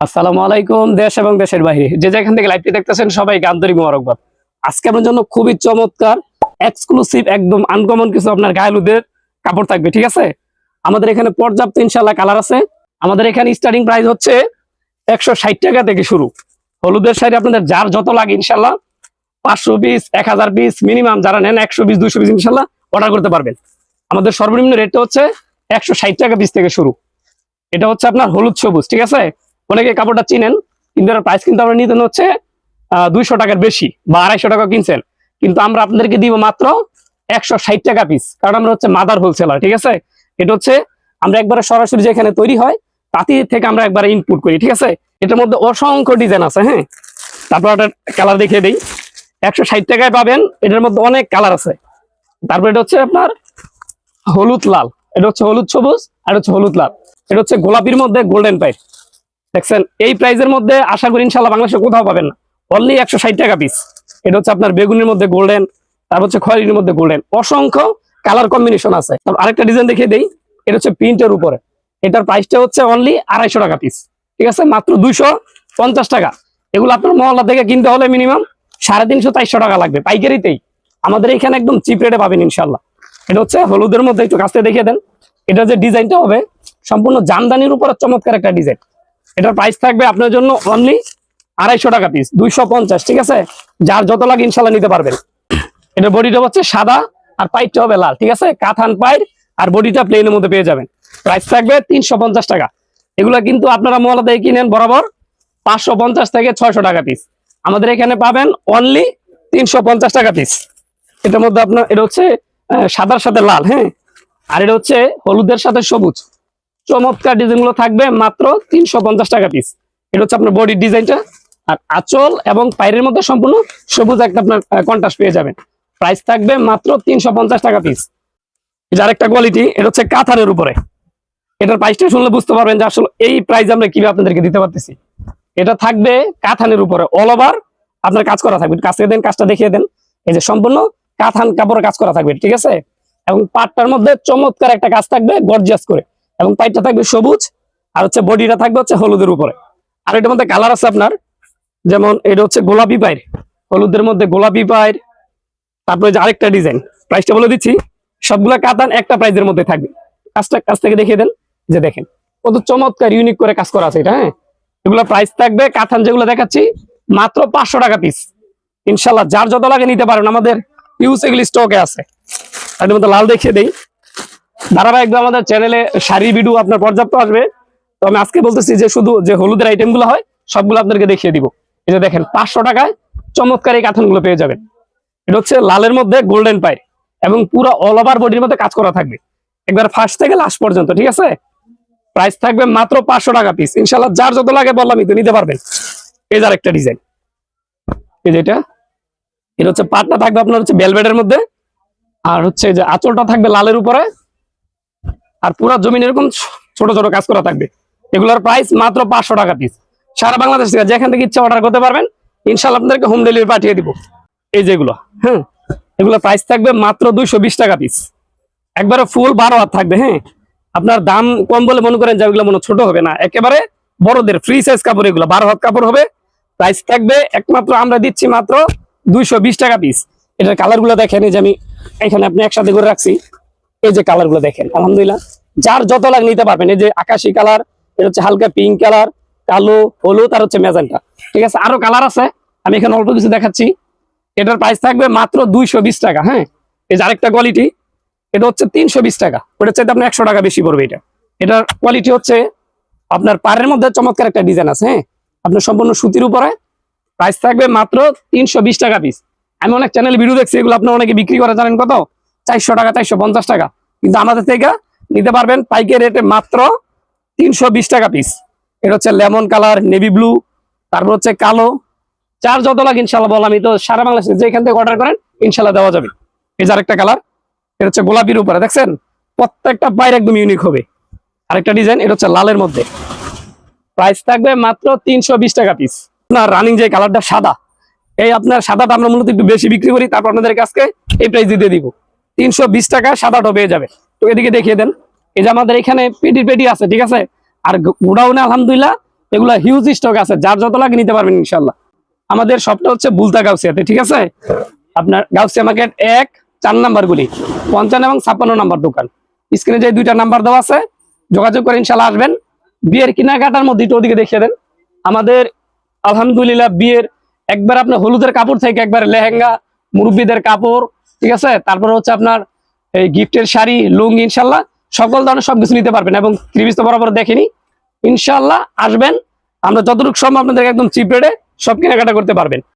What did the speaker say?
আসসালামু আলাইকুম, দেশ এবং দেশের বাইরে। যে যেখান থেকে লাইভটি দেখতেছেন, সবাইকে আন্তরিক মোবারকবাদ। আজকে আপনার জন্য খুবই চমৎকার এক্সক্লুসিভ একদম আনকমন কিছু আপনার গায়েলুদের কাপড় থাকবে, ঠিক আছে? আমাদের এখানে পর্যাপ্ত ইনশাল্লাহ কালার আছে। আমাদের এখানে স্টার্টিং প্রাইস হচ্ছে একশো ষাট টাকা থেকে শুরু। হলুদের শাড়ি আপনাদের যার যত লাগে ইনশাল্লাহ পাঁচশো পিস এক হাজার পিস মিনিমাম যারা নেন একশো পিস দুশো পিস ইনশাল্লাহ অর্ডার করতে পারবেন। আমাদের সর্বনিম্ন রেটটা হচ্ছে একশো ষাট টাকা পিস থেকে শুরু। এটা হচ্ছে আপনার হলুদ সবুজ, ঠিক আছে? অনেকে কাপড়টা চিনেন, কিন্তু এর প্রাইস কিন্তু আমরা নিতেন হচ্ছে দুইশো টাকার বেশি বা আড়াইশো টাকা কিনছেন। কিন্তু আমরা আপনাদেরকে দিব মাত্র একশো ষাট টাকা পিস কারণ আমরা হচ্ছে মাদার হোলসেলার ঠিক আছে? এটা হচ্ছে আমরা একবারে সরাসরি যেখানে তৈরি হয়, তাতে থেকে আমরা একবারে ইনপুট করি, ঠিক আছে? এটার মধ্যে অসংখ্য ডিজাইন আছে হ্যাঁ? তারপর একটা কালার দেখিয়ে দিই। একশো ষাট টাকায় পাবেন, এটার মধ্যে অনেক কালার আছে। তারপর এটা হচ্ছে আপনার হলুদ লাল, এটা হচ্ছে হলুদ সবুজ, আর হচ্ছে হলুদ লাল। এটা হচ্ছে গোলাপির মধ্যে গোল্ডেন পাইপ দেখছেন? এই প্রাইজের মধ্যে আশা করি ইনশাল্লাহ বাংলাদেশে কোথাও পাবেন না। অনলি একশো ষাট টাকা পিস এটা হচ্ছে আপনার বেগুনের মধ্যে গোল্ডেন তারপর হচ্ছে খয়েরির মধ্যে গোল্ডেন অসংখ্য কালার কম্বিনেশন আছে। আরেকটা ডিজাইন দেখিয়ে দেই। এটা হচ্ছে প্রিন্টের উপরে। এটার প্রাইসটা হচ্ছে অনলি আড়াইশো টাকা পিস ঠিক আছে? মাত্র দুইশো পঞ্চাশ টাকা। এগুলো আপনার মহল্লা থেকে কিনতে হলে মিনিমাম সাড়ে তিনশো, চারশো টাকা লাগবে। পাইকারিতেই। আমাদের এখানে একদম চিপ রেটে পাবেন ইনশাল্লাহ এটা হচ্ছে হলুদের মধ্যে একটু কাছে দেখিয়ে দেন। এটা যে ডিজাইনটা হবে, সম্পূর্ণ জামদানির উপরে চমৎকার একটা ডিজাইন এটার প্রাইস থাকবে আপনার জন্য অনলি আড়াইশো টাকা পিস দুইশো পঞ্চাশ, ঠিক আছে? যার যত লাগে ইনশাল্লাহ নিতে পারবেন। এটার বডিটা হচ্ছে সাদা আর পাইপটা হবে লাল, ঠিক আছে? কাথান পাইর আর বডিটা প্লেনের মধ্যে পেয়ে যাবেন। প্রাইস থাকবে তিনশো পঞ্চাশ টাকা। এগুলো কিন্তু আপনারা মহলা দিয়ে কিনেন বরাবর পাঁচশো পঞ্চাশ থেকে ছয়শো টাকা পিস আমাদের এখানে পাবেন অনলি তিনশো পঞ্চাশ টাকা পিস এটার মধ্যে আপনার, এটা হচ্ছে সাদার সাথে লাল হ্যাঁ? আর এটা হচ্ছে হলুদের সাথে সবুজ। চমৎকার ডিজাইনগুলো থাকবে মাত্র তিনশো পঞ্চাশ টাকা পিস এটা হচ্ছে আপনার বডির ডিজাইনটা আর আঁচল এবং পায়ের মধ্যে সম্পূর্ণ সবুজ একটা আপনার কন্ট্রাস্ট পেয়ে যাবেন। প্রাইস থাকবে মাত্র তিনশো পঞ্চাশ টাকা পিস এটা আরেকটা কোয়ালিটি এটা হচ্ছে কাথানের উপরে। এটার প্রাইসটা শুনলে বুঝতে পারবেন যে আসলে এই প্রাইস আমরা কীভাবে আপনাদেরকে দিতে পারতেছি। এটা থাকবে কাথানের উপরে অল ওভার আপনার কাজ করা থাকবে। কাজ দেন, কাজটা দেখিয়ে দেন। এই যে সম্পূর্ণ কাথান কাপড়ের কাজ করা থাকবে, ঠিক আছে? এবং পাটটার মধ্যে চমৎকার একটা কাজ থাকবে গর্জিয়াস করে। এবং পাইপটা থাকবে সবুজ, আর হচ্ছে বডিটা থাকবে হচ্ছে হলুদের উপরে। আর এটার মধ্যে কালার আছে আপনার, যেমন এটা হচ্ছে গোলাপি পায়ের, হলুদের মধ্যে গোলাপি পায়ের, তারপরে যে আরেকটা ডিজাইন প্রাইসটা বলে দিচ্ছি, সবগুলা কাতান একটা প্রাইজের মধ্যে থাকবে। কাজটা কাছ থেকে দেখিয়ে দেন, যে দেখেন, কত চমৎকার ইউনিক করে কাজ করা আছে এটা হ্যাঁ? এগুলো প্রাইস থাকবে, কাতান যেগুলো দেখাচ্ছি, মাত্র পাঁচশো টাকা পিস ইনশাল্লাহ যার যত লাগে নিতে পারেন, আমাদের ইউজ এগুলি স্টকে আছে। তার মধ্যে লাল দেখিয়ে দেই। ধারাবাহিকভাবে আমাদের চ্যানেলে শাড়ি ভিডিও আপনার পর্যাপ্ত আসবে। তো আমি আজকে বলতেছি যে শুধু যে হলুদের আইটেমগুলো হয়, সবগুলো আপনাদেরকে দেখিয়ে দিব। এই যে দেখেন, পাঁচশো টাকায় চমৎকার এই কাঁথনগুলো পেয়ে যাবেন। এটা হচ্ছে লালের মধ্যে গোল্ডেন পাই এবং পুরো অল ওভার বডির মধ্যে কাজ করা থাকবে। একবার ফার্স্ট থেকে লাস্ট পর্যন্ত, ঠিক আছে? প্রাইস থাকবে মাত্র পাঁচশো টাকা পিস ইনশাল্লাহ যার যত লাগে বললামই তো নিতে পারবেন। এই যে একটা ডিজাইন এই যে এটা। এটা হচ্ছে পাটটা থাকবে আপনার হচ্ছে বেলবেডের মধ্যে। আর হচ্ছে যে আঁচলটা থাকবে লালের উপরে। আর পুরো জমিন এরকম ছোট ছোট কাজ করা থাকবে। এগুলোর প্রাইস মাত্র পাঁচশো টাকা পিস সারা বাংলাদেশ থেকে যেখান থেকে ইচ্ছা অর্ডার করতে পারবেন, ইনশাল্লাহ আপনাদেরকে হোম ডেলিভারি পাঠিয়ে দিব। এই যেগুলো হ্যাঁ? এগুলো প্রাইস থাকবে মাত্র দুইশো বিশ টাকা পিস একবারে ফুল বারো হাত থাকবে হ্যাঁ? আপনার দাম কম বলে মনে করেন যে এগুলো মনে ছোট হবে না। একেবারে বড়দের ফ্রি সাইজ কাপড় এগুলো, বারো হাত কাপড় হবে। প্রাইস থাকবে একমাত্র আমরা দিচ্ছি মাত্র দুইশো বিশ টাকা পিস এটার কালারগুলো দেখেন যে আমি এখানে আপনি একসাথে করে রাখছি। এই যে কালারগুলো দেখেন, আলহামদুলিল্লাহ। যার যত লাগ নিতে পারবেন, এই যে আকাশি কালার এটা হচ্ছে হালকা পিঙ্ক কালার কালো, হলুদ আর হচ্ছে মেজান্টা ঠিক আছে, আরও কালার আছে, আমি এখানে অল্প কিছু দেখাচ্ছি। এটার প্রাইস থাকবে মাত্র দুইশো বিশ টাকা হ্যাঁ? এই যে আরেকটা কোয়ালিটি এটা হচ্ছে তিনশো বিশ টাকা। ওটা চাইতে আপনার একশো টাকা বেশি পড়বে এটা। এটার কোয়ালিটি হচ্ছে আপনার পাড়ের মধ্যে চমৎকার একটা ডিজাইন আছে হ্যাঁ? আপনার সম্পূর্ণ সুতির উপরে প্রাইস থাকবে মাত্র তিনশো বিশ টাকা পিস আমি অনেক চ্যানেল ভিডিও দেখছি, এগুলো আপনার অনেকে বিক্রি করে জানেন কত? চারশো টাকা, চারশো পঞ্চাশ টাকা। কিন্তু আমাদের থেকে নিতে পারবেন পাইকের রেটে মাত্র তিনশো বিশ টাকা পিস এটা হচ্ছে লেমন কালার, নেভি ব্লু, তারপর হচ্ছে কালো। চার যত লাগে ইনশাল্লাহ বললাম তো সারা বাংলাদেশে যেখান থেকে অর্ডার করেন, ইনশাল্লাহ দেওয়া যাবে। এই যে আরেকটা কালার, এটা হচ্ছে গোলাপির উপরে, দেখছেন? প্রত্যেকটা বাইরে একদম ইউনিক হবে। আরেকটা ডিজাইন এটা হচ্ছে লালের মধ্যে। প্রাইস থাকবে মাত্র তিনশো বিশ টাকা পিস আপনার রানিং যে কালারটা সাদা, এই আপনার সাদাটা আমরা মূলত একটু বেশি বিক্রি করি, তারপর আপনাদের কাছে এই প্রাইস দিতে দিব। তিনশো বিশ টাকা সাদাটা পেয়ে যাবে। তো এদিকে দেখিয়ে দেন। এই যে আমাদের এখানে পেটি পেটি আছে, ঠিক আছে? আর গোডাউনে আলহামদুলিল্লাহ এগুলা হিউজ স্টক আছে। যার যত লাগে নিতে পারবেন ইনশাল্লাহ আমাদের সবটা হচ্ছে বুলতা গাউসিয়াতে, ঠিক আছে? আপনার গাউসিয়া মার্কেট এক, চার নাম্বার গুলি, পঞ্চান্ন এবং ছাপ্পান্ন নাম্বার দোকান। স্ক্রিনে যে দুইটা নাম্বার দেওয়া আছে, যোগাযোগ করে ইনশাল্লাহ আসবেন। বিয়ের কেনাকাটার মধ্যে ওদিকে দেখিয়ে দেন। আমাদের আলহামদুলিল্লাহ বিয়ের একবার আপনার হলুদের কাপড় থেকে একবার লেহেঙ্গা, মুরব্বীদের কাপড় ঠিক আছে? তারপর হচ্ছে আপনার এই গিফটের শাড়ি, লুঙ্গি, ইনশাল্লাহ সকল ধরনের সবকিছু নিতে পারবেন এবং ত্রিবিশ তো বরাবর দেখেনি। ইনশাল্লাহ আসবেন। আমরা যতটুকু সম্ভব আপনাদের একদম চিপ রেটে সব কেনাকাটা করতে পারবেন।